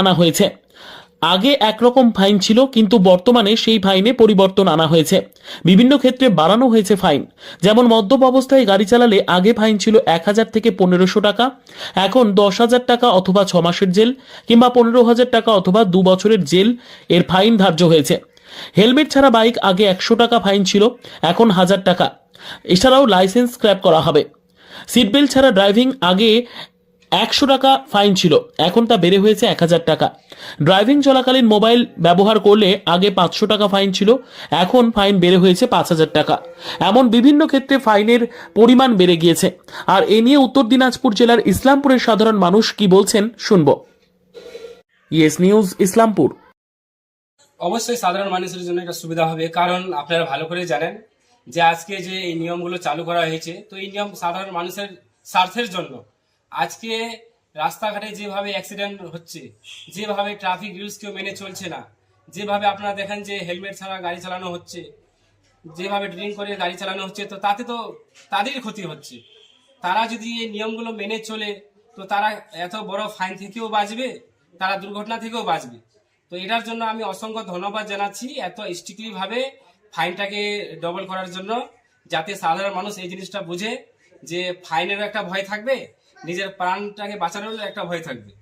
আনা হয়েছে। আগে একরকম ফাইন ছিল, কিন্তু বর্তমানে সেই ফাইনে পরিবর্তন আনা হয়েছে। বিভিন্ন ক্ষেত্রে বাড়ানো হয়েছে ফাইন। যেমন মদ্যপ অবস্থায় গাড়ি চালালে আগে ফাইন ছিল এক হাজার থেকে পনেরোশো টাকা, এখন দশ হাজার টাকা অথবা ছ মাসের জেল কিংবা পনেরো হাজার টাকা অথবা দু বছরের জেল এর ফাইন ধার্য হয়েছে। হেলমেট ছাড়া বাইক আগে একশো টাকা ফাইন ছিল, এখন হাজার টাকা। এছাড়াও লাইসেন্স স্ক্র্যাপ করা হবে। সিট বেল্ট ছাড়া ড্রাইভিং আগে একশো টাকা ফাইন ছিল। এখন তা বেড়ে হয়েছে এক হাজার টাকা। ড্রাইভিং চলাকালীন মোবাইল ব্যবহার করলে আগে পাঁচশো টাকা ফাইন ছিল, এখন ফাইন বেড়ে হয়েছে পাঁচ হাজার টাকা। এমন বিভিন্ন ক্ষেত্রে ফাইনের পরিমাণ বেড়ে গিয়েছে। আর এ নিয়ে উত্তর দিনাজপুর জেলার ইসলামপুরের সাধারণ মানুষ কি বলছেন শুনব। Yes news Islampur. অবশ্যই সাধারণ মানুষের জন্য এটা সুবিধা হবে, কারণ আপনারা ভালো করে জানেন যে আজকে যে এই নিয়মগুলো চালু করা হয়েছে, তো এই নিয়ম সাধারণ মানুষের স্বার্থের জন্য। আজকে রাস্তাঘাটে যেভাবে অ্যাক্সিডেন্ট হচ্ছে, যেভাবে ট্রাফিক রুলস কেউ মেনে চলছে না, যেভাবে আপনারা দেখেন যে হেলমেট ছাড়া গাড়ি চালানো হচ্ছে, যেভাবে ড্রিঙ্ক করে গাড়ি চালানো হচ্ছে, তো তাতে তো তাদেরই ক্ষতি হচ্ছে। তারা যদি এই নিয়মগুলো মেনে চলে, তো তারা এত বড় ফাইন থেকেও বাঁচবে, তারা দুর্ঘটনা থেকেও বাঁচবে। তো এটার জন্য আমি অসংখ্য ধন্যবাদ জানাচ্ছি এত স্ট্রিক্টলি ভাবে ফাইনটাকে ডবল করার জন্য, যাতে সাধারণ মানুষ এই জিনিসটা বুঝে যে ফাইনেরও একটা ভয় থাকবে নিজের প্রাণটাকে বাঁচানোর একটা ভয় থাকবে।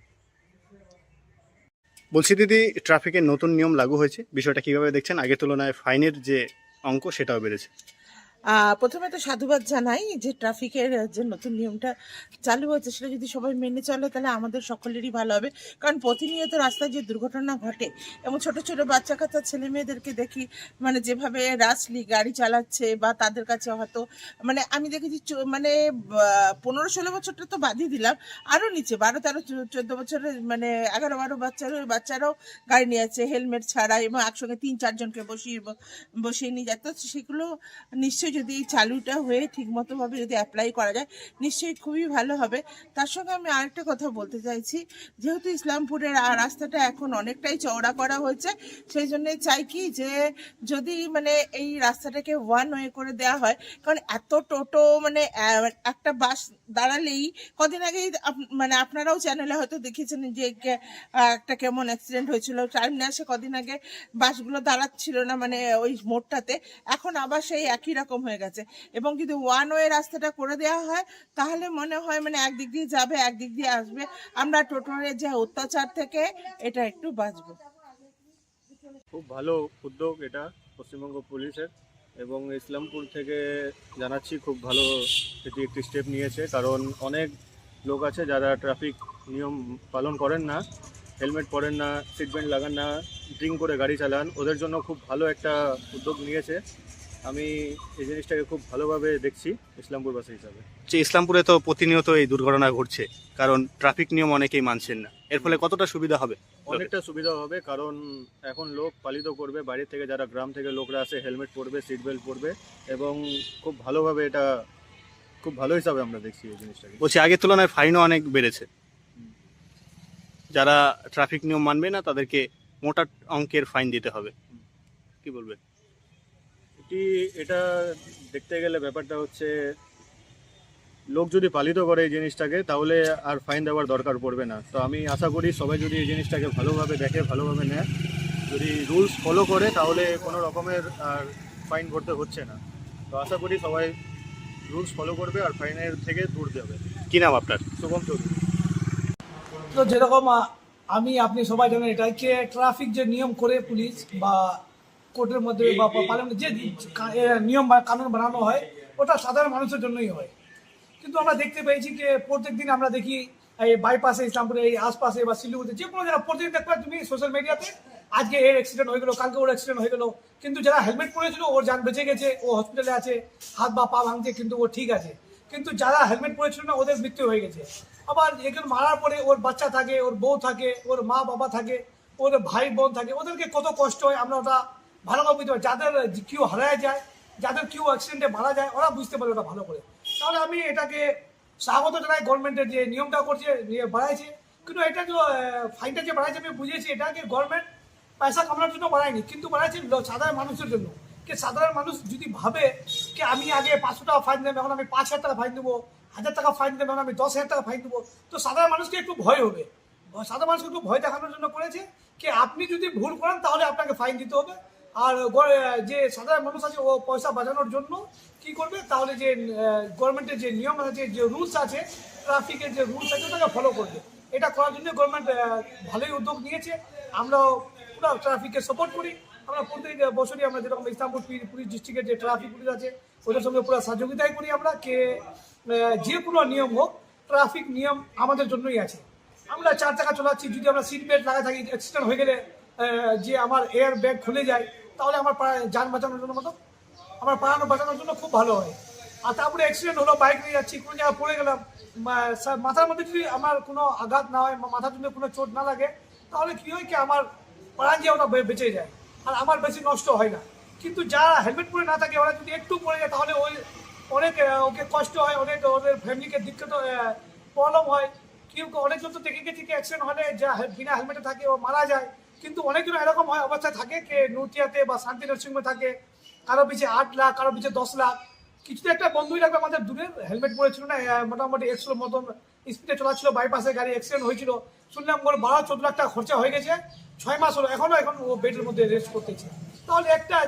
বলছি দিদি ট্রাফিকের নতুন নিয়ম লাগু হয়েছে। বিষয়টা কীভাবে দেখছেন? আগের তুলনায় ফাইনের যে অঙ্ক, সেটাও বেড়েছে। প্রথমে তো সাধুবাদ জানাই যে ট্রাফিকের যে নতুন নিয়মটা চালু হয়েছে, সেটা যদি সবাই মেনে চলে, তাহলে আমাদের সকলেরই ভালো হবে। কারণ প্রতিনিয়ত রাস্তায় যে দুর্ঘটনা ঘটে, এবং ছোট ছোট বাচ্চা কাচ্চা ছেলে মেয়েদেরকে দেখি মানে যেভাবে রাসলি গাড়ি চালাচ্ছে বা তাদের কাছে হয়তো মানে আমি দেখেছি মানে পনেরো ষোলো বছরটা তো বাদই দিলাম। আরও নিচে, বারো তেরো চোদ্দ বছরের মানে এগারো বারো বাচ্চার বাচ্চারাও গাড়ি নিয়ে যাচ্ছে, হেলমেট ছাড়া এবং একসঙ্গে তিন চারজনকে বসিয়ে বসিয়ে নিয়ে তো সেগুলো নিশ্চয়ই যদি এই চালুটা হয়ে ঠিকমতোভাবে যদি অ্যাপ্লাই করা যায়, নিশ্চয়ই খুবই ভালো হবে। তার সঙ্গে আমি আরেকটা কথা বলতে চাইছি। যেহেতু ইসলামপুরের রাস্তাটা এখন অনেকটাই চওড়া করা হয়েছে, সেই জন্য চাই কি যে যদি মানে এই রাস্তাটাকে ওয়ান ওয়ে করে দেওয়া হয়, কারণ এত টোটো মানে একটা বাস দাঁড়ালেই কদিন আগেই মানে আপনারাও চ্যানেলে হয়তো দেখেছেন যে একটা কেমন অ্যাক্সিডেন্ট হয়েছিল। টাইম না কদিন আগে বাসগুলো দাঁড়াচ্ছিল না মানে ওই মোড়টাতে। এখন আবার সেই একই রকম হয়ে গেছে। এবং যদি ওয়ান ওয়ে রাস্তাটা করে দেওয়া হয়, তাহলে মনে হয় মানে একদিক দিয়ে যাবে একদিক দিয়ে আসবে। আমরা টোটোরের যে অত্যাচার থেকে এটা একটু বাঁচবো। খুব ভালো উদ্যোগ এটা পশ্চিমবঙ্গ পুলিশের এবং ইসলামপুর থেকে জানাচ্ছি খুব ভালো এটি একটি স্টেপ নিয়েছে। কারণ অনেক লোক আছে যারা ট্রাফিক নিয়ম পালন করেন না হেলমেট পরেন না সিট বেল্ট লাগান না ড্রিঙ্ক করে গাড়ি চালান। ওদের জন্য খুব ভালো একটা উদ্যোগ নিয়েছে। আমি এই জিনিসটাকে খুব ভালোভাবে দেখছি ইসলামপুরবাসী হিসাবে। যে ইসলামপুরে তো প্রতিনিয়ত এই দুর্ঘটনা ঘটছে কারণ ট্রাফিক নিয়ম অনেকেই মানছেন না। এর ফলে কতটা সুবিধা হবে? অনেকটা সুবিধা হবে কারণ এখন লোক পালিত করবে বাইরে থেকে যারা গ্রাম থেকে লোকরা আসে হেলমেট পরবে সিট বেল্ট পরবে এবং খুব ভালোভাবে এটা খুব ভালো হিসাবে আমরা দেখছি এই জিনিসটাকে। বলছি আগের তুলনায় ফাইনও অনেক বেড়েছে। যারা ট্রাফিক নিয়ম মানবে না তাদেরকে মোটা অঙ্কের ফাইন দিতে হবে। কি বলবে এটি এটা দেখতে গেলে ব্যাপারটা হচ্ছে লোক যদি পালিত করে এই জিনিসটাকে তাহলে আর ফাইন দেওয়ার দরকার পড়বে না। তো আমি আশা করি সবাই যদি এই জিনিসটাকে ভালোভাবে দেখে ভালোভাবে নেয়। যদি রুলস ফলো করে তাহলে কোনো রকমের আর ফাইন ভরতে হচ্ছে না। তো আশা করি সবাই রুলস ফলো করবে আর ফাইনের থেকে দূর যাবে। কি নাম আপনার? শুভম চৌধুরী। তো যেরকম আমি আপনি সবাই জানেন এটাই যে ট্রাফিক যে নিয়ম করে পুলিশ বা কোর্টের মধ্যে বা পার্লামেন্ট যে নিয়ম বা কানুন বানানো হয় ওটা সাধারণ মানুষের জন্যই হয়। কিন্তু আমরা দেখতে পেয়েছি যে প্রত্যেক দিন আমরা দেখি এই বাইপাসে ইসলামপুরে এই আশপাশে বা শিলিগুড়িতে যে কোনো যারা প্রতিদিন দেখবে তুমি সোশ্যাল মিডিয়াতে আজকে এর অ্যাক্সিডেন্ট হয়ে গেলো কালকে ওর অ্যাক্সিডেন্ট হয়ে গেলো কিন্তু যারা হেলমেট পরেছিল ওর যান বেঁচে গেছে ও হসপিটালে আছে হাত বা পা ভাঙছে কিন্তু ও ঠিক আছে। কিন্তু যারা হেলমেট পরেছিল না ওদের মৃত্যু হয়ে গেছে। আবার একজন মারার পরে ওর বাচ্চা থাকে ওর বউ থাকে ওর মা বাবা থাকে ওর ভাই বোন থাকে ওদেরকে কত কষ্ট হয় আমরা ওটা ভালোভাবে বুঝতে পারি যাদের কেউ হারায় যায়, যাদের কেউ অ্যাক্সিডেন্টে মারা যায়, ওরা বুঝতে পারে ওটা ভালো করে। তাহলে আমি এটাকে স্বাগত জানাই গভর্নমেন্টের যে নিয়মটা করছে, নিয়ে বাড়াইছে। কিন্তু এটা যে ফাইনটা যে বাড়াইছে, আমি বুঝেছি এটাকে গভর্নমেন্ট পয়সা কামানোর জন্য বাড়ায়নি? কিন্তু বাড়াইছে সাধারণ মানুষের জন্য। কি সাধারণ মানুষ যদি ভাবে কি আমি আগে পাঁচশো টাকা ফাইন দেবো, এখন আমি পাঁচ হাজার টাকা ফাইন দেবো, হাজার টাকা ফাইন দেবো, এখন আমি দশ হাজার টাকা ফাইন দেবো, তো সাধারণ মানুষকে একটু ভয় হবে। সাধারণ মানুষকে একটু ভয় দেখানোর জন্য করেছে কি আপনি যদি ভুল করেন তাহলে আপনাকে ফাইন দিতে হবে। আর যে সাধারণ মানুষ আছে, ও পয়সা বাঁচানোর জন্য কি করবে? তাহলে যে গভর্নমেন্টের যে নিয়ম আছে, যে রুলস আছে ট্রাফিকের যে রুলস আছে, ওটাকে ফলো করবে। এটা করার জন্য গভর্নমেন্ট ভালোই উদ্যোগ নিয়েছে। আমরাও পুরো ট্রাফিককে সাপোর্ট করি। আমরা প্রত্যেক বছরই আমরা যেরকম ইসলামপুর পুলিশ ডিস্ট্রিক্টের যে ট্রাফিক পুলিশ আছে, ওদের সঙ্গে পুরো সহযোগিতাই করি আমরা। কে যে কোনো নিয়ম হোক ট্রাফিক নিয়ম আমাদের জন্যই আছে। আমরা চার চাকা চলাচ্ছি, যদি আমরা সিট বেল্ট লাগা থাকি অ্যাক্সিডেন্ট হয়ে গেলে যে আমার এয়ার ব্যাগ খুলে যায় তাহলে আমার যান বাঁচানোর জন্য মতো। আমার প্রাণ বাঁচানোর জন্য খুব ভালো হয়। আর তারপরে অ্যাক্সিডেন্ট হলো বাইক নিয়ে যাচ্ছি, কোনো জায়গায় পড়ে গেলাম। মাথার মধ্যে যদি আমার কোনো আঘাত না হয় মাথার জন্য কোনো চোট না লাগে, তাহলে কি হয় কি আমার প্রাণ যে ওটা বেঁচে যায়। আর আমার বেশি নষ্ট হয় না। কিন্তু যারা হেলমেট পরে না থাকে, ওরা যদি একটু পড়ে যায়, তাহলে ওই অনেক ওকে কষ্ট হয়, অনেক ওদের ফ্যামিলিকে দিক্কত প্রবলেম হয়। কেউ অনেকজন তো দেখে গেছি কি অ্যাক্সিডেন্ট হলে, যা বিনা হেলমেটে থাকে, ও মারা যায়। কিন্তু অনেকজন এরকম হয়, অবস্থায় থাকে কে নটিয়াতে বা শান্তি নার্সিংহোমে থাকে, কারও পিছিয়ে আট লাখ, কারও পিছিয়ে দশ লাখ। কিছুতে একটা বন্ধুই লাগবে আমাদের দূরের হেলমেট পরেছিল না মোটামুটি একশোর মতন স্পিডে চলাচ্ছিল বাইপাসে গাড়ি অ্যাক্সিডেন্ট হয়েছিল। শুনলাম ওর বারো, চোদ্দ লাখ টাকা খরচা হয়ে গেছে, ছয় মাস হলো এখনও এখন ও বেডের মধ্যে রেস্ট করতেছে। তাহলে একটা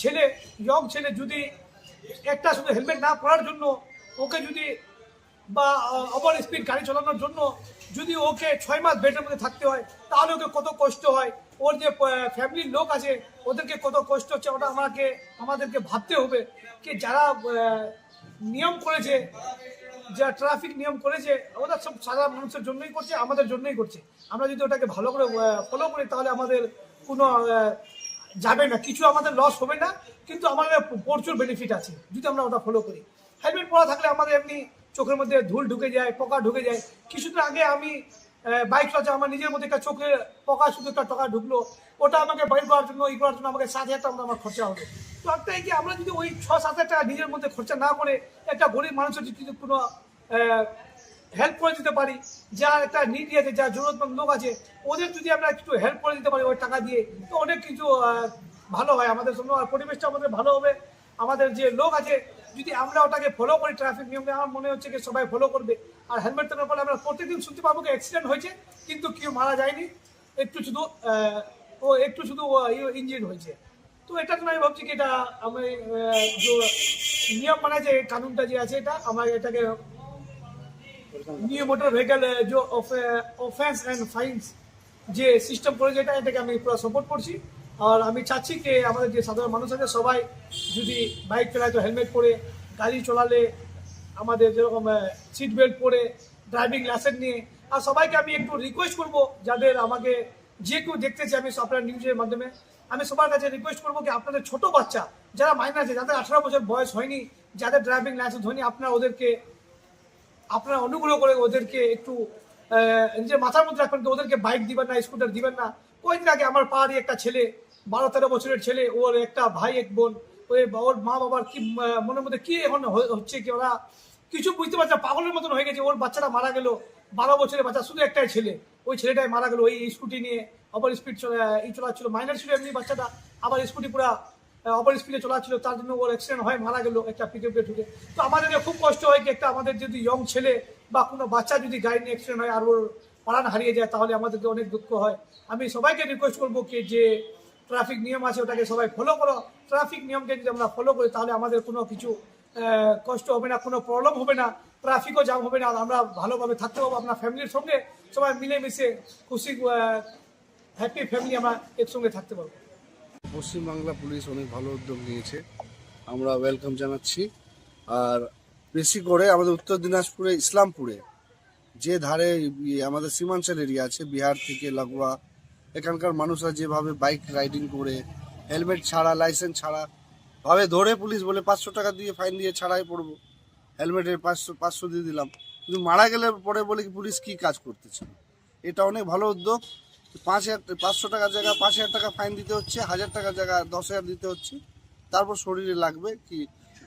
ছেলে ইয়ং ছেলে যদি একটা শুধু হেলমেট না পরার জন্য, ওকে যদি বা ওভার স্পিড গাড়ি চালানোর জন্য যদি ওকে ছয় মাস বেডের মধ্যে থাকতে হয়, তাহলে ওকে কত কষ্ট হয়? ওর যে ফ্যামিলির লোক আছে, ওদেরকে কত কষ্ট হচ্ছে ওটা আমাকে, আমাদেরকে ভাবতে হবে। কি যারা নিয়ম করেছে যা ট্রাফিক নিয়ম করেছে, ওরা সব সাধারণ মানুষের জন্যই করছে, আমাদের জন্যই করছে। আমরা যদি ওটাকে ভালো করে ফলো করি, তাহলে আমাদের কোনো যাবে না। কিছু আমাদের লস হবে না, কিন্তু আমাদের প্রচুর বেনিফিট আছে, যদি আমরা ওটা ফলো করি। হেলমেট পরা থাকলে আমাদের এমনি চোখের মধ্যে ধুল ঢুকে যায়, পোকা ঢুকে যায়। কিছুদিন আগে আমি বাইক চালাচ্ছি আমার নিজের মধ্যে একটা চোখে পোকা শুধু একটা টাকা ঢুকলো। ওটা আমাকে বাইর করার জন্য, ই করার জন্য আমাকে সাত হাজার টাকা আমার খরচা হবে। তো একটা কি আমরা যদি ওই ছ সাত হাজার টাকা নিজের মধ্যে খরচা না করে একটা গরিব মানুষের যদি কোনো হেল্প করে দিতে পারি যা একটা নিডি আছে যা জরুরতমন্দ লোক আছে, ওদের যদি আমরা একটু হেল্প করে দিতে পারি ওই টাকা দিয়ে, তো অনেক কিছু ভালো হয় আমাদের জন্য, আর পরিবেশটা আমাদের ভালো হবে। আমাদের যে লোক আছে যদি আমরা ওটাকে ফলো করি ট্রাফিক নিয়মকে আমার মনে হচ্ছে কি সবাই ফলো করবে। আর হেলমেট থাকার ফলে আমরা প্রতিদিন শুনতে পাবো কি অ্যাক্সিডেন্ট হয়েছে, কিন্তু কেউ মারা যায়নি। একটু শুধু ও একটু শুধু ইঞ্জিন হয়েছে। তো এটা জন্য আমি ভাবছি কি এটা আমি নিয়ম মানে যে কানুনটা যে আছে এটা, আমার এটাকে নিউ মোটর ভেহিকল যে অফেন্স অ্যান্ড ফাইন্স যে সিস্টেম করে যেটা এটাকে আমি পুরো সাপোর্ট করছি। আর আমি চাচ্ছি যে আমাদের যে সাধারণ মানুষ আছে সবাই যদি বাইক চালায় তো হেলমেট পরে, গাড়ি চালালে আমাদের যেরকম সিট বেল্ট পরে ড্রাইভিং লাইসেন্স নিয়ে, আর সবাইকে আমি একটু রিকোয়েস্ট করব যাদের আমাকে যে কেউ দেখতেছে আমি আপনার নিউজের মাধ্যমে, আমি সবার কাছে রিকোয়েস্ট করব কি আপনাদের ছোট বাচ্চা যারা মাইনার আছে, যাদের আঠারো বছর বয়স হয়নি, যাদের ড্রাইভিং লাইসেন্স হয়নি, আপনারা ওদেরকে, আপনারা অনুগ্রহ করে ওদেরকে একটু নিজের মাথার মধ্যে রাখবেন ওদেরকে বাইক দিবেন না স্কুটার দিবেন না। কয়েকদিন আগে আমার পাহাড়ি একটা ছেলে বারো তেরো বছরের ছেলে, ওর একটা ভাই, এক বোন, ওই ওর মা বাবার কি মনের মধ্যে কি এখন হচ্ছে কি ওরা কিছু বুঝতে পারছে পাগলের মতন হয়ে গেছে। ওর বাচ্চাটা মারা গেল, বারো বছরের বাচ্চা, শুধু একটাই ছেলে। ওই ছেলেটাই মারা গেল, ওই স্কুটি নিয়ে অপার স্পিড চলে, ই চলাচ্ছিল। মাইনার ছিল এমনি বাচ্চাটা, আবার স্কুটি পুরা অপার স্পিডে চলাচ্ছিল। তার জন্য ওর অ্যাক্সিডেন্ট হয়, মারা গেল একটা পিকআপে ঢুকে। তো আমাদের খুব কষ্ট হয় কি একটা আমাদের যদি ইয়ং ছেলে বা কোনো বাচ্চা যদি গাড়ি নিয়ে অ্যাক্সিডেন্ট হয় আর ওর প্রাণ হারিয়ে যায়, তাহলে আমাদেরকে অনেক দুঃখ হয়। আমি সবাইকে রিকোয়েস্ট করব কি যে ট্রাফিক নিয়ম আছে, ওটাকে সবাই ফলো করো। ট্রাফিক নিয়মকে যদি আমরা ফলো করি, তাহলে আমাদের কোনো কিছু কষ্ট হবে না, কোনো প্রবলেম হবে না ট্রাফিকও জাম হবে না আমরা ভালোভাবে থাকতে পারব আপনার ফ্যামিলির সঙ্গে। সবাই মিলেমিশে খুশি হ্যাপি ফ্যামিলি আমরা একসঙ্গে থাকতে পারব। পশ্চিমবাংলা পুলিশ অনেক ভালো উদ্যোগ নিয়েছে। আমরা ওয়েলকাম জানাচ্ছি। আর বেশি করে আমাদের উত্তর দিনাজপুরে, ইসলামপুরে, যে ধারে, আমাদের সীমাঞ্চল এরিয়া আছে, বিহার থেকে লাগোয়া এখানকার মানুষরা যেভাবে বাইক রাইডিং করে, হেলমেট ছাড়া লাইসেন্স ছাড়া, ভাবে ধরে পুলিশ বলে পাঁচশো টাকা দিয়ে ফাইন দিয়ে ছাড়াই পড়ব। হেলমেটের পাঁচশো পাঁচশো দিয়ে দিলাম। কিন্তু মারা গেলে পরে বলে কি পুলিশ কি কাজ করতেছে? এটা অনেক ভালো উদ্যোগ। পাঁচ হাজার, পাঁচশো টাকার জায়গায় পাঁচ হাজার টাকা ফাইন দিতে হচ্ছে, হাজার টাকার জায়গায় দশ হাজার দিতে হচ্ছে। তারপর শরীরে লাগবে কি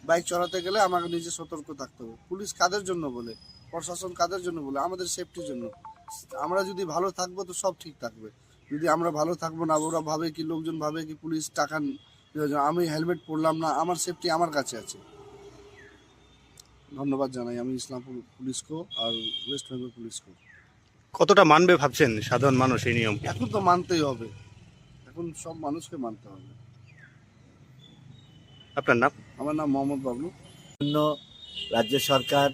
বাইক চালাতে গেলে আমাকে নিজে সতর্ক থাকতে হবে। পুলিশ কাদের জন্য বলে? প্রশাসন কাদের জন্য বলে? আমাদের সেফটির জন্য। আমরা যদি ভালো থাকব তো সব ঠিক থাকবে। যদি আমরা ভালো থাকব না ওরা ভাবে কি লোকজন ভাবে কি পুলিশ টাকা আমি হেলমেট পরলাম না আমার সেফটি আমার কাছে আছে। ধন্যবাদ জানাই আমি ইসলামপুর পুলিশকেও আর ওয়েস্ট বেঙ্গল পুলিশকেও। কতটা মানবে ভাবছেন সাধারণ মানুষ এই নিয়ম এখন তো মানতেই হবে। এখন সব মানুষকে মানতে হবে। আপনার নাম? আমার নাম মোহাম্মদ বাবলু। জন্য রাজ্য সরকার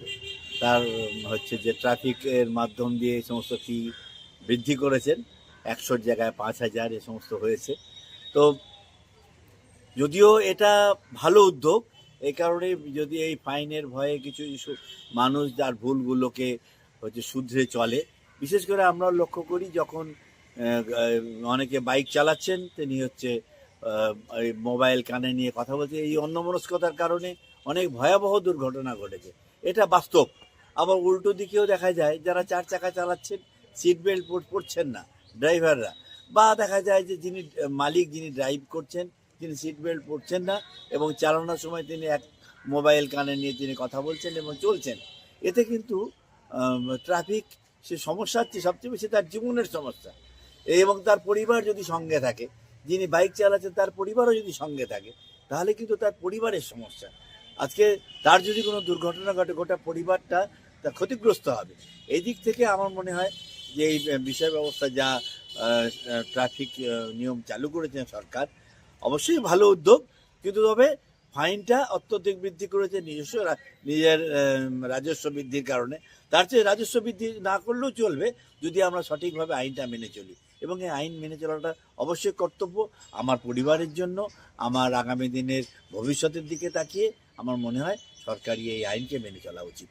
তার হচ্ছে যে ট্রাফিকের মাধ্যম দিয়ে এই সমস্ত ফি বৃদ্ধি করেছেন। একশোর জায়গায় পাঁচ হাজার, এ সমস্ত হয়েছে। তো যদিও এটা ভালো উদ্যোগ, এই কারণে যদি এই ফাইনের ভয়ে কিছু মানুষ যার ভুলগুলোকে হচ্ছে শুধরে চলে। বিশেষ করে আমরা লক্ষ্য করি যখন অনেকে বাইক চালাচ্ছেন, তিনি হচ্ছে মোবাইল কানে নিয়ে কথা বলছে। এই অন্যমনস্কতার কারণে অনেক ভয়াবহ দুর্ঘটনা ঘটেছে। এটা বাস্তব। আবার উল্টো দিকেও দেখা যায়, যারা চার চাকা চালাচ্ছেন, সিট বেল্ট পরছেন না। ড্রাইভাররা। বা দেখা যায় যে যিনি, মালিক যিনি ড্রাইভ করছেন, তিনি সিট বেল্ট পরছেন না এবং চালানোর সময় তিনি এক মোবাইল কানে নিয়ে তিনি কথা বলছেন এবং চলছেন। এতে কিন্তু ট্রাফিক সে সমস্যা হচ্ছে সবচেয়ে বেশি তার জীবনের সমস্যা। এবং তার পরিবার যদি সঙ্গে থাকে, যিনি বাইক চালাচ্ছেন তার পরিবারও যদি সঙ্গে থাকে, তাহলে কিন্তু তার পরিবারের সমস্যা। আজকে তার যদি কোনো দুর্ঘটনা ঘটে, গোটা পরিবারটা তা ক্ষতিগ্রস্ত হবে। এই দিক থেকে আমার মনে হয় যে এই বিষয় ব্যবস্থা যা ট্রাফিক নিয়ম চালু করেছেন সরকার, অবশ্যই ভালো উদ্যোগ, কিন্তু তবে ফাইনটা অত্যধিক বৃদ্ধি করেছে নিজস্ব নিজের রাজস্ব বৃদ্ধির কারণে। তার চেয়ে রাজস্ব বৃদ্ধি না করলেও চলবে যদি আমরা সঠিকভাবে আইনটা মেনে চলি। এবং এই আইন মেনে চলাটা অবশ্যই কর্তব্য আমার পরিবারের জন্য, আমার আগামী দিনের ভবিষ্যতের দিকে তাকিয়ে আমার মনে হয় সরকারি এই আইনকে মেনে চলা উচিত।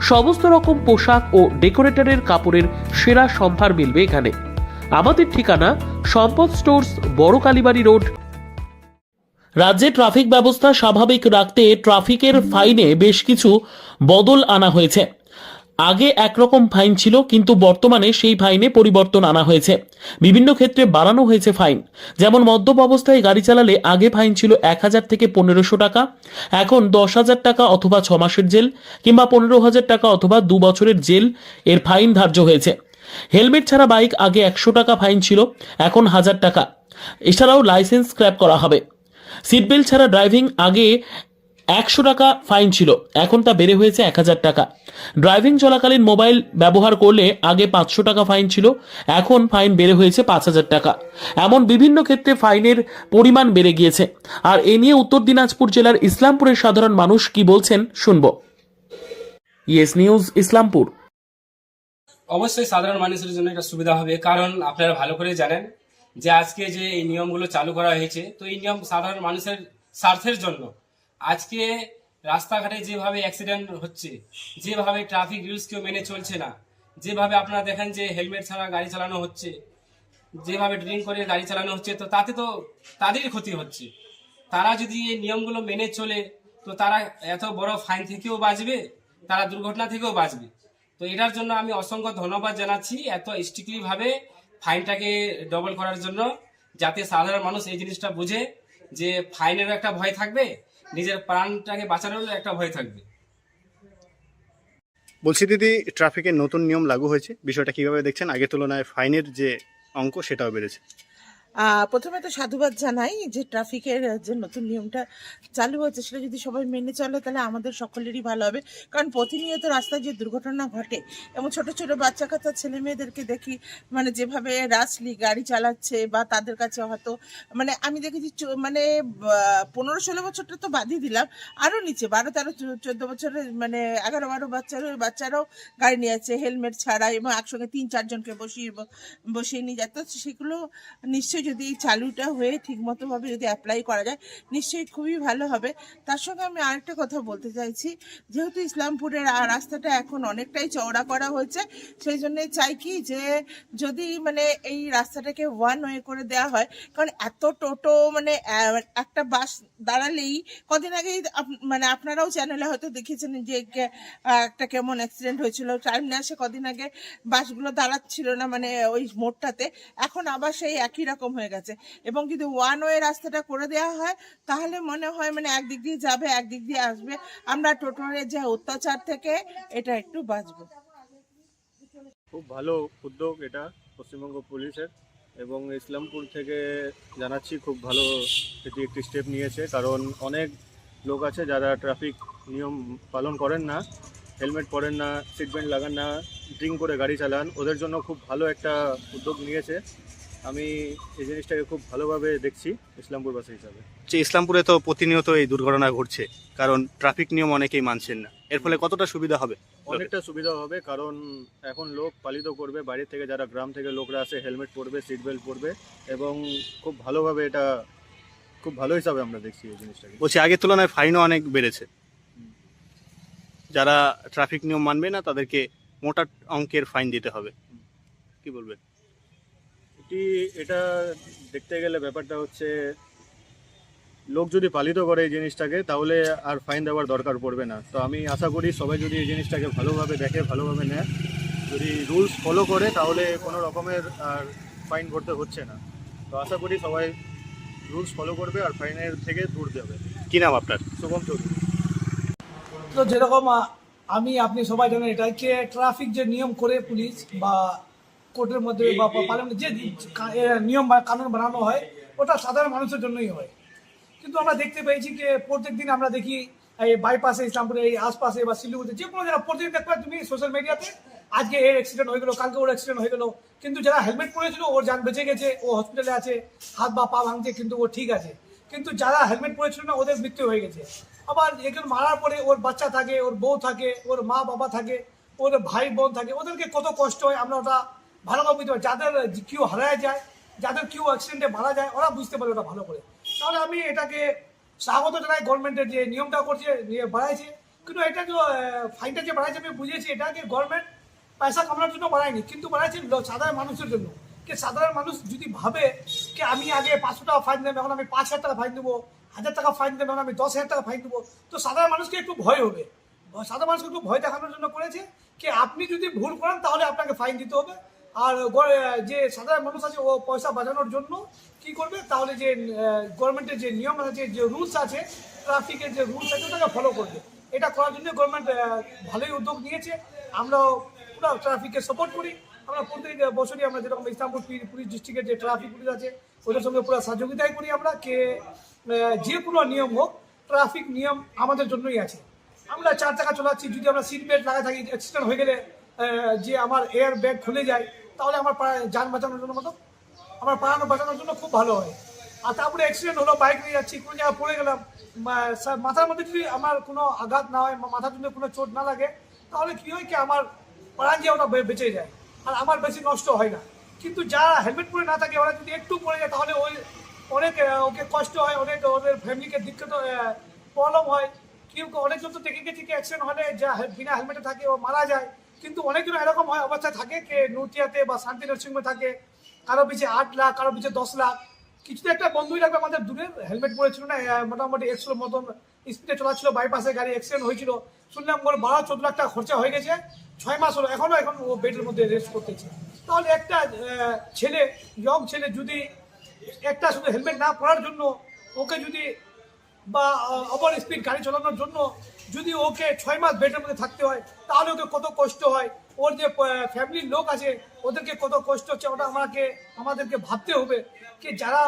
সমস্ত রকম পোশাক ও ডেকোরেটরের কাপড়ের সেরা সম্ভার মিলবে এখানে। আমাদের ঠিকানা সম্পদ স্টোর্স, বড় কালীবাড়ি রোড। রাজ্যে ট্রাফিক ব্যবস্থা স্বাভাবিক রাখতে ট্রাফিকের ফাইনে বেশ কিছু বদল আনা হয়েছে। আগে একরকম ফাইন ছিল, কিন্তু বর্তমানে সেই ফাইনে পরিবর্তন আনা হয়েছে। বিভিন্ন ক্ষেত্রে বাড়ানো হয়েছে ফাইন। যেমন মদ্যপ অবস্থায় গাড়ি চালালে আগে ফাইন ছিল এক হাজার থেকে পনেরোশো টাকা, এখন দশ হাজার টাকা অথবা ছ মাসের জেল কিংবা পনেরো হাজার টাকা অথবা দু বছরের জেল এর ফাইন ধার্য হয়েছে। হেলমেট ছাড়া বাইক আগে একশো টাকা ফাইন ছিল, এখন হাজার টাকা। এছাড়াও লাইসেন্স স্ক্র্যাপ করা হবে। সিটবেল্ট ছাড়া ড্রাইভিং আগে একশো টাকা ফাইন ছিল। এখন তা বেড়ে হয়েছে এক হাজার টাকা। ড্রাইভিং চলাকালীন মোবাইল ব্যবহার করলে আগে পাঁচশো টাকা ফাইন ছিল, এখন ফাইন বেড়ে হয়েছে পাঁচ হাজার টাকা। এমন বিভিন্ন ক্ষেত্রে ফাইনের পরিমাণ বেড়ে গিয়েছে। আর এ নিয়ে উত্তর দিনাজপুর জেলার ইসলামপুরের সাধারণ মানুষ কি বলছেন শুনব। Yes news, Islampur. অবশ্যই সাধারণ মানুষের জন্য একটা সুবিধা হবে, কারণ আপনারা ভালো করে জানেন যে আজকে যে এই নিয়মগুলো চালু করা হয়েছে, তো এই নিয়ম সাধারণ মানুষের স্বার্থের জন্য আজকে রাস্তাঘাটে যেভাবে অ্যাক্সিডেন্ট হচ্ছে, যেভাবে ট্রাফিক রুলস কেউ মেনে চলছে না, যেভাবে আপনারা দেখেন যে হেলমেট ছাড়া গাড়ি চালানো হচ্ছে, যেভাবে ড্রিঙ্ক করে গাড়ি চালানো হচ্ছে, তো তাতে তো তাদেরই ক্ষতি হচ্ছে। তারা যদি এই নিয়মগুলো মেনে চলে, তো তারা এত বড় ফাইন থেকেও বাঁচবে, তারা দুর্ঘটনা থেকেও বাঁচবে। তো এটার জন্য আমি অসংখ্য ধন্যবাদ জানাচ্ছি এত স্ট্রিক্টলি ভাবে ফাইনটাকে ডবল করার জন্য, যাতে সাধারণ মানুষ এই জিনিসটা বুঝে যে ফাইনেরও একটা ভয় থাকবে নিজের প্রাণটাকে বাঁচানোর একটা ভয় থাকবে। বলছি দিদি ট্রাফিকের নতুন নিয়ম লাগু হয়েছে। বিষয়টা কীভাবে দেখছেন? আগের তুলনায় ফাইনের যে অঙ্ক, সেটাও বেড়েছে। প্রথমে তো সাধুবাদ জানাই যে ট্রাফিকের যে নতুন নিয়মটা চালু হয়েছে, সেটা যদি সবাই মেনে চলে, তাহলে আমাদের সকলেরই ভালো হবে। কারণ প্রতিনিয়ত রাস্তায় যে দুর্ঘটনা ঘটে এবং ছোট ছোট বাচ্চা কাচ্চা ছেলে মেয়েদেরকে দেখি মানে যেভাবে রাসলি গাড়ি চালাচ্ছে বা তাদের কাছে হয়তো মানে আমি দেখেছি মানে পনেরো ষোলো বছরটা তো বাদই দিলাম। আরও নিচে, বারো তেরো চোদ্দ বছরের মানে এগারো, বারো বাচ্চারও, বাচ্চারাও গাড়ি নিয়ে যাচ্ছে, হেলমেট ছাড়া, এবং একসঙ্গে তিন, চারজনকে বসিয়ে বসিয়ে নিয়ে তো সেগুলো নিশ্চয়ই যদি এই চালুটা হয়ে ঠিকমতোভাবে যদি অ্যাপ্লাই করা যায়, নিশ্চয়ই খুবই ভালো হবে। তার সঙ্গে আমি আরেকটা কথা বলতে চাইছি, যেহেতু ইসলামপুরের রাস্তাটা এখন অনেকটাই চওড়া করা হয়েছে, সেই জন্য চাই কি যে যদি মানে এই রাস্তাটাকে ওয়ান ওয়ে করে দেওয়া হয়, কারণ এত টোটো মানে একটা বাস দাঁড়ালেই কদিন আগেই মানে আপনারাও চ্যানেলে হয়তো দেখেছেন যে একটা কেমন অ্যাক্সিডেন্ট হয়েছিল আসে কদিন আগে বাসগুলো দাঁড়াচ্ছিল না মানে ওই মোড়টাতে, এখন আবার সেই একই রকম হয়ে গেছে। এবং যদি ওয়ান ওয়ে রাস্তাটা করে দেওয়া হয়, তাহলে মনে হয় মানে একদিক দিয়ে যাবে একদিক দিয়ে আসবে। আমরা টোটোরের যে অত্যাচার থেকে এটা একটু বাঁচবো। খুব ভালো উদ্যোগ এটা পশ্চিমবঙ্গ পুলিশের এবং ইসলামপুর থেকে জানাচ্ছি খুব ভালো এটি একটি স্টেপ নিয়েছে। কারণ অনেক লোক আছে যারা ট্রাফিক নিয়ম পালন করেন না হেলমেট পরেন না সিট বেল্ট লাগান না ড্রিঙ্ক করে গাড়ি চালান, ওদের জন্য খুব ভালো একটা উদ্যোগ নিয়েছে। আমি এই জিনিসটাকে খুব ভালোভাবে দেখছি ইসলামপুরবাসী হিসাবে। যে ইসলামপুরে তো প্রতিনিয়ত এই দুর্ঘটনা ঘটছে কারণ ট্রাফিক নিয়ম অনেকেই মানছেন না। এর ফলে কতটা সুবিধা হবে? অনেকটা সুবিধা হবে কারণ এখন লোক পালিত করবে বাইরে থেকে যারা গ্রাম থেকে লোকরা আসে হেলমেট পরবে সিট বেল্ট পরবে এবং খুব ভালোভাবে এটা খুব ভালো হিসাবে আমরা দেখছি এই জিনিসটাকে। বলছি আগের তুলনায় ফাইনও অনেক বেড়েছে। যারা ট্রাফিক নিয়ম মানবে না তাদেরকে মোটা অঙ্কের ফাইন দিতে হবে। কি বলবেন? এটি এটা দেখতে গেলে ব্যাপারটা হচ্ছে লোক যদি পালিত করে এই জিনিসটাকে তাহলে আর ফাইন দেওয়ার দরকার পড়বে না। তো আমি আশা করি সবাই যদি এই জিনিসটাকে ভালোভাবে দেখে ভালোভাবে নেয়। যদি রুলস ফলো করে তাহলে কোনো রকমের আর ফাইন ভরতে হচ্ছে না। তো আশা করি সবাই রুলস ফলো করবে আর ফাইনের থেকে দূর যাবে। কি নাম আপনার? শুভম চৌধুরী। তো যেরকম আমি আপনি সবাই জানেন এটা যে ট্রাফিক যে নিয়ম করে পুলিশ বা কোর্টের মধ্যে বা পার্লামেন্ট যে নিয়ম বা কানুন বানানো হয় ওটা সাধারণ মানুষের জন্যই হয়। কিন্তু আমরা দেখতে পেয়েছি যে প্রত্যেক দিন আমরা দেখি এই বাইপাসে ইসলামপুরে এই আশপাশে বা শিলিগুড়িতে যে কোনো জায়গা প্রতিদিন দেখতে পাই তুমি সোশ্যাল মিডিয়াতে আজকে এর অ্যাক্সিডেন্ট হয়ে গেলো কালকে ওর অ্যাক্সিডেন্ট হয়ে গেলো। কিন্তু যারা হেলমেট পরেছিল ওর যান বেঁচে গেছে ও হসপিটালে আছে হাত বা পা ভাঙছে কিন্তু ও ঠিক আছে। কিন্তু যারা হেলমেট পরেছিল না ওদের মৃত্যু হয়ে গেছে। আবার এখানে মারার পরে ওর বাচ্চা থাকে ওর বউ থাকে ওর মা বাবা থাকে ওর ভাই বোন থাকে ওদেরকে কত কষ্ট হয় আমরা ওটা ভালোভাবে বুঝতে পারে। যাদের কেউ হারায় যায়, যাদের কেউ অ্যাক্সিডেন্টে মারা যায়, ওরা বুঝতে পারে ওটা ভালো করে। তাহলে আমি এটাকে স্বাগত জানাই গভর্নমেন্টের যে নিয়মটা করছে বাড়াইছে। কিন্তু এটা যে ফাইনটা যে বাড়াইছে, আমি বুঝেছি এটাকে গভর্নমেন্ট পয়সা কামানোর জন্য বাড়ায়নি? কিন্তু বাড়াইছে সাধারণ মানুষের জন্য। কি সাধারণ মানুষ যদি ভাবে কি আমি আগে পাঁচশো টাকা ফাইন দেবো, এখন আমি পাঁচ হাজার টাকা ফাইন দেবো, হাজার টাকা ফাইন দেবো, এখন আমি দশ হাজার টাকা ফাইন দেবো, তো সাধারণ মানুষকে একটু ভয় হবে। সাধারণ মানুষকে একটু ভয় দেখানোর জন্য করেছে, কি আপনি যদি ভুল করেন তাহলে আপনাকে ফাইন দিতে হবে। আর যে সাধারণ মানুষ আছে, ও পয়সা বাঁচানোর জন্য কি করবে? তাহলে যে গভর্নমেন্টের যে নিয়ম আছে, যে রুলস আছে ট্রাফিকের যে রুলস আছে, ওটাকে ফলো করবে। এটা করার জন্য গভর্নমেন্ট ভালোই উদ্যোগ নিয়েছে। আমরাও পুরো ট্রাফিককে সাপোর্ট করি। আমরা প্রত্যেক বছরই আমরা যেরকম ইসলামপুর পুলিশ ডিস্ট্রিক্টের যে ট্রাফিক পুলিশ আছে, ওদের সঙ্গে পুরো সহযোগিতাই করি আমরা। কে যে কোনো নিয়ম হোক ট্রাফিক নিয়ম আমাদের জন্যই আছে। আমরা চার চাকা চলাচ্ছি, যদি আমরা সিট বেল্ট লাগা থাকি অ্যাক্সিডেন্ট হয়ে গেলে যে আমার এয়ার ব্যাগ খুলে যায় তাহলে আমার যান বাঁচানোর জন্য মতো, আমার প্রাণ বাঁচানোর জন্য খুব ভালো হয়। আর তারপরে অ্যাক্সিডেন্ট হলো বাইক নিয়ে যাচ্ছি, কোনো জায়গায় পড়ে গেলাম। মাথার মধ্যে যদি আমার কোনো আঘাত না হয়, মাথার জন্য কোনো চোট না লাগে, তাহলে কি হয় কি, আমার প্রাণ যে ওটা বেঁচে যায়, আর আমার বেশি নষ্ট হয় না। কিন্তু যারা হেলমেট পরে না থাকে, ওরা যদি একটু পড়ে যায়, তাহলে ওই অনেক ওকে কষ্ট হয়, অনেক ওদের ফ্যামিলিকে দিক্কত প্রবলেম হয়। কিন্তু অনেকজন তো দেখে গেছি কি অ্যাক্সিডেন্ট হলে যা বিনা হেলমেটে থাকে, ও মারা যায়। কিন্তু অনেকজন এরকম হয় অবস্থা থাকে কে নটিয়াতে বা শান্তি নার্সিংহোমে থাকে, কারও পিছে আট লাখ, কারও পিছে দশ লাখ। কিছুতে একটা বন্ধুই লাগবে আমাদের, দূরে হেলমেট পরেছিল না মোটামুটি একশোর মতন স্পিডে চলাচ্ছিল বাইপাসে গাড়ি অ্যাক্সিডেন্ট হয়েছিল। শুনলাম ওর বারো চোদ্দ লাখ টাকা খরচা হয়ে গেছে, ছয় মাস হলো এখনও এখন ও বেডের মধ্যে রেস্ট করতেছে। তাহলে একটা ছেলে ইয়ং ছেলে যদি একটা শুধু হেলমেট না পরার জন্য ওকে যদি বা ওভার স্পিড গাড়ি চালানোর জন্য যদি ওকে ছয় মাস বেডের মধ্যে থাকতে হয়, তাহলে ওকে কত কষ্ট হয়? ওর যে ফ্যামিলির লোক আছে, ওদেরকে কত কষ্ট হচ্ছে? ওটা আমাকে, আমাদেরকে ভাবতে হবে কি যারা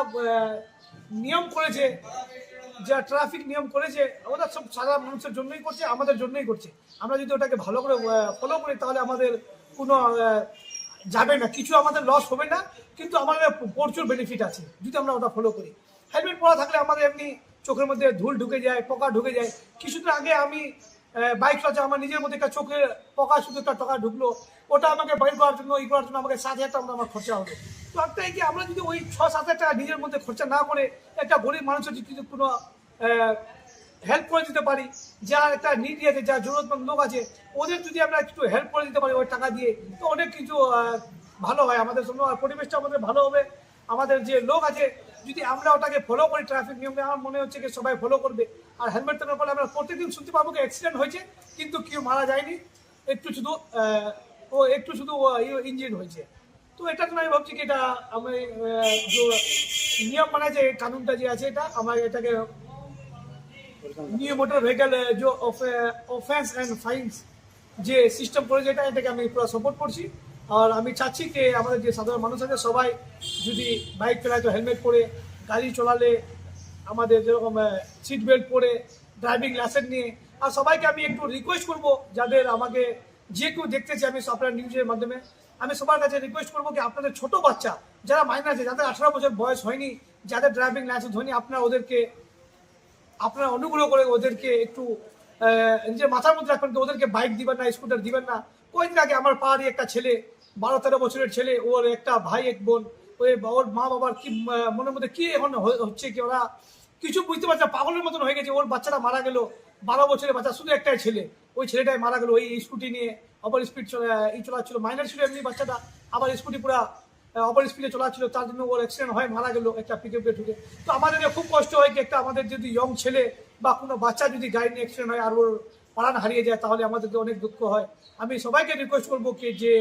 নিয়ম করেছে যা ট্রাফিক নিয়ম করেছে ওটা সব সাধারণ মানুষের জন্যই করছে, আমাদের জন্যই করছে। আমরা যদি ওটাকে ভালো করে ফলো করি, তাহলে আমাদের কোনো যাবে না। কিছু আমাদের লস হবে না, কিন্তু আমাদের প্রচুর বেনিফিট আছে, যদি আমরা ওটা ফলো করি। হেলমেট পরা থাকলে আমাদের এমনি চোখের মধ্যে ধুল ঢুকে যায়, পোকা ঢুকে যায়। কিছুদিন আগে আমি বাইক চালাচ্ছি আমার নিজের মধ্যে একটা চোখে পোকা শুধু একটা টাকা ঢুকলো। ওটা আমাকে বাইর করার জন্য, ই করার জন্য আমাকে সাত হাজার টাকা আমার খরচা হবে। তো একটাই কি আমরা যদি ওই ছ, সাত হাজার টাকা নিজের মধ্যে খরচা না করে একটা গরিব মানুষের যদি কোনো হেল্প করে দিতে পারি যার একটা নিড আছে যার জরুরতমন্দ লোক আছে, ওদের যদি আমরা একটু হেল্প করে দিতে পারি ওই টাকা দিয়ে, তো অনেক কিছু ভালো হয়। আমাদের জন্য আর পরিবেশটা আমাদের ভালো হবে। আমাদের যে লোক আছে যদি আমরা ওটাকে ফলো করি ট্রাফিক নিয়মে, আমার মনে হচ্ছে যে সবাই ফলো করবে। আর হেলমেট না পড়লে আমরা প্রতিদিন শুনতে পাবো অ্যাক্সিডেন্ট হয়েছে, কিন্তু কেউ মারা যায়নি। একটু শুধু ও একটু শুধু ইঞ্জিন হয়েছে। তো এটা তো আমি ভাবছি কি এটা আমি নিয়ম মানে যে কানুনটা যে আছে এটা, আমার এটাকে নিউ মোটর ভেহিকল যে অফেন্স অ্যান্ড ফাইন্স যে সিস্টেম করে যেটা এটাকে আমি পুরো সাপোর্ট করছি। আর আমি চাচ্ছি যে আমাদের যে সাধারণ মানুষ আছে সবাই যদি বাইক চালায় তো হেলমেট পরে, গাড়ি চলালে আমাদের যেরকম সিট বেল্ট পরে ড্রাইভিং লাইসেন্স নিয়ে, আর সবাইকে আমি একটু রিকোয়েস্ট করব যাদের আমাকে যে কেউ দেখতেছে আমি আপনার নিউজের মাধ্যমে, আমি সবার কাছে রিকোয়েস্ট করব কি আপনাদের ছোট বাচ্চা, যারা মাইনার আছে, যাদের আঠারো বছর বয়স হয়নি, যাদের ড্রাইভিং লাইসেন্স হয়নি, আপনারা ওদেরকে, আপনারা অনুগ্রহ করে ওদেরকে একটু নিজের মাথার মধ্যে রাখবেন ওদেরকে বাইক দিবেন না স্কুটার দিবেন না। কয়েকদিন আগে আমার পাহাড়ি একটা ছেলে বারো তেরো বছরের ছেলে, ওর একটা ভাই, এক বোন, ওই ওর মা বাবার কি মনের মধ্যে কি এখন হচ্ছে কি ওরা কিছু বুঝতে পারছে পাগলের মতন হয়ে গেছে, ওর বাচ্চাটা মারা গেল, বারো বছরের বাচ্চা, শুধু একটাই ছেলে, ওই ছেলেটাই মারা গেল, ওই স্কুটি নিয়ে ওভার স্পিড ই চলাচ্ছিল, মাইনার ছিল এমনি বাচ্চাটা আবার স্কুটি পুরা ওভার স্পিডে চলাচ্ছিল, তার জন্য ওর অ্যাক্সিডেন্ট হয়, মারা গেল একটা পিকআপে ঢুকে। তো আমাদের খুব কষ্ট হয় কি একটা আমাদের যদি ইয়ং ছেলে বা কোনো বাচ্চা যদি গাড়ি নিয়ে অ্যাক্সিডেন্ট হয় আর ওর প্রাণ হারিয়ে যায়, তাহলে আমাদেরকে অনেক দুঃখ হয়। আমি সবাইকে রিকোয়েস্ট করব কি যে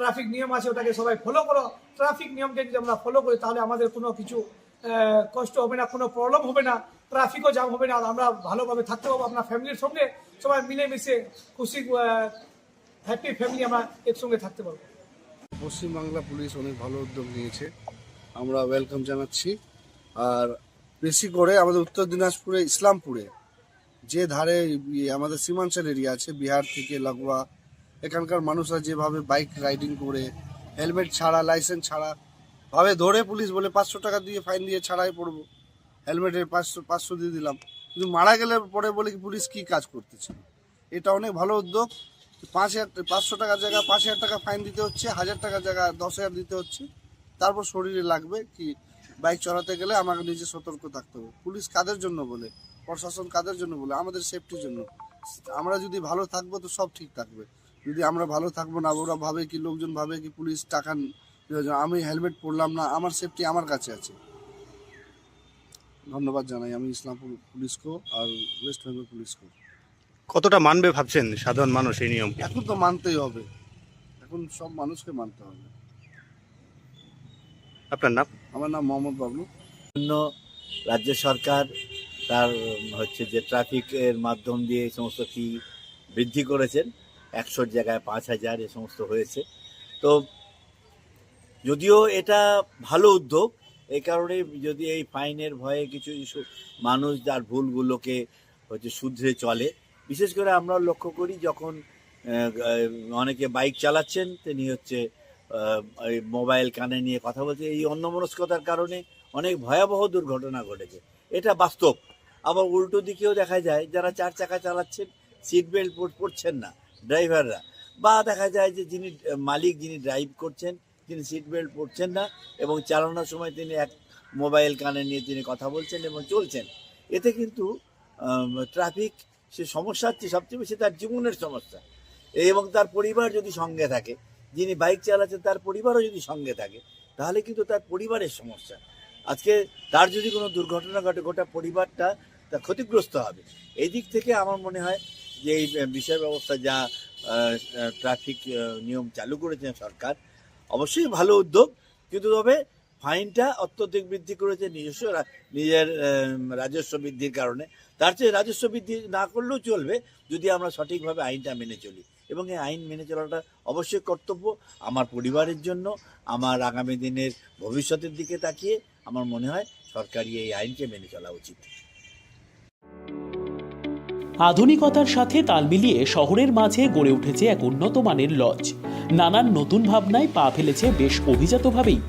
ট্রাফিক নিয়ম আছে, ওটাকে সবাই ফলো করো। ট্রাফিক নিয়মকে যদি আমরা ফলো করি, তাহলে আমাদের কোনো কিছু কষ্ট হবে না, কোনো প্রবলেম হবে না ট্রাফিকও জাম হবে না আমরা ভালোভাবে থাকতে পারব আপনার ফ্যামিলির সঙ্গে। সবাই মিলেমিশে খুশি হ্যাপি ফ্যামিলি আমরা একসঙ্গে থাকতে পারব। পশ্চিমবাংলা পুলিশ অনেক ভালো উদ্যোগ নিয়েছে। আমরা ওয়েলকাম জানাচ্ছি। আর বেশি করে আমাদের উত্তর দিনাজপুরে, ইসলামপুরে, যে ধারে, আমাদের সীমাঞ্চল এরিয়া আছে, বিহার থেকে লাগোয়া এখানকার মানুষরা যেভাবে বাইক রাইডিং করে, হেলমেট ছাড়া, লাইসেন্স ছাড়া, ভাবে ধরে পুলিশ বলে পাঁচশো টাকা দিয়ে ফাইন দিয়ে ছাড়াই পড়ব। হেলমেটের পাঁচশো পাঁচশো দিয়ে দিলাম। কিন্তু মারা গেলে পরে বলে পুলিশ কি কাজ করতেছে? এটা অনেক ভালো উদ্যোগ। পাঁচ হাজার, পাঁচশো টাকার জায়গায় পাঁচ হাজার টাকা ফাইন দিতে হচ্ছে, হাজার টাকার জায়গায় দশ হাজার দিতে হচ্ছে। তারপর শরীরে লাগবে কি বাইক চালাতে গেলে আমাকে নিজে সতর্ক থাকতে হবে। পুলিশ কাদের জন্য বলে? প্রশাসন কাদের জন্য বলে? আমাদের সেফটির জন্য। আমরা যদি ভালো থাকব তো সব ঠিক থাকবে। যদি আমরা ভালো থাকব না ওরা ভাবে কি লোকজন ভাবে কি পুলিশ টাকা আমি হেলমেট পরলাম না আমার সেফটি আমার কাছে আছে। ধন্যবাদ জানাই আমি ইসলামপুর পুলিশকেও আর ওয়েস্ট বেঙ্গল পুলিশকেও কতটা মানবে ভাবছেন সাধারণ মানুষ এই নিয়মকে এখন তো মানতেই হবে। এখন সব মানুষকে মানতে হবে। আপনার নাম? আমার নাম মোহাম্মদ বাবলু। জন্য রাজ্য সরকার তার হচ্ছে যে ট্রাফিকের মাধ্যম দিয়ে এই সমস্ত ফি বৃদ্ধি করেছেন একশোর জায়গায় পাঁচ হাজার, এ সমস্ত হয়েছে। তো যদিও এটা ভালো উদ্যোগ এই কারণে যদি এই ফাইনের ভয়ে কিছু মানুষ তার ভুলগুলোকে হচ্ছে শুধরে চলে। বিশেষ করে আমরা লক্ষ্য করি যখন অনেকে বাইক চালাচ্ছেন, তিনি হচ্ছে মোবাইল কানে নিয়ে কথা বলছে এই অন্যমনস্কতার কারণে অনেক ভয়াবহ দুর্ঘটনা ঘটেছে। এটা বাস্তব। আবার উল্টো দিকেও দেখা যায়, যারা চার চাকা চালাচ্ছেন, সিট বেল্ট পরছেন না। ড্রাইভাররা। বা দেখা যায় যে যিনি, মালিক যিনি ড্রাইভ করছেন, তিনি সিট বেল্ট পরছেন না এবং চালানোর সময় তিনি এক মোবাইল কানে নিয়ে তিনি কথা বলছেন এবং চলছেন। এতে কিন্তু ট্রাফিক সে সমস্যা হচ্ছে সবচেয়ে বেশি তার জীবনের সমস্যা। এবং তার পরিবার যদি সঙ্গে থাকে, যিনি বাইক চালাচ্ছেন তার পরিবারও যদি সঙ্গে থাকে, তাহলে কিন্তু তার পরিবারের সমস্যা। আজকে তার যদি কোনো দুর্ঘটনা ঘটে, গোটা পরিবারটা তা ক্ষতিগ্রস্ত হবে। এই দিক থেকে আমার মনে হয় যে এই বিষয় ব্যবস্থা যা ট্রাফিক নিয়ম চালু করেছেন সরকার, অবশ্যই ভালো উদ্যোগ, কিন্তু তবে ফাইনটা অত্যধিক বৃদ্ধি করেছে নিজস্ব নিজের রাজস্ব বৃদ্ধির কারণে। তার চেয়ে রাজস্ব বৃদ্ধি না করলেও চলবে যদি আমরা সঠিকভাবে আইনটা মেনে চলি। এবং এই আইন মেনে চলাটা অবশ্যই কর্তব্য আমার পরিবারের জন্য, আমার আগামী দিনের ভবিষ্যতের দিকে তাকিয়ে আমার মনে হয় সরকারি এই আইনকে মেনে চলা উচিত। আধুনিকতার সাথে তাল মিলিয়ে শহরের মাঝে গড়ে উঠেছে এক উন্নত মানের লজ। নানান নতুন ভাবনায় পা ফেলেছে বেশ অভিজাতভাবেই।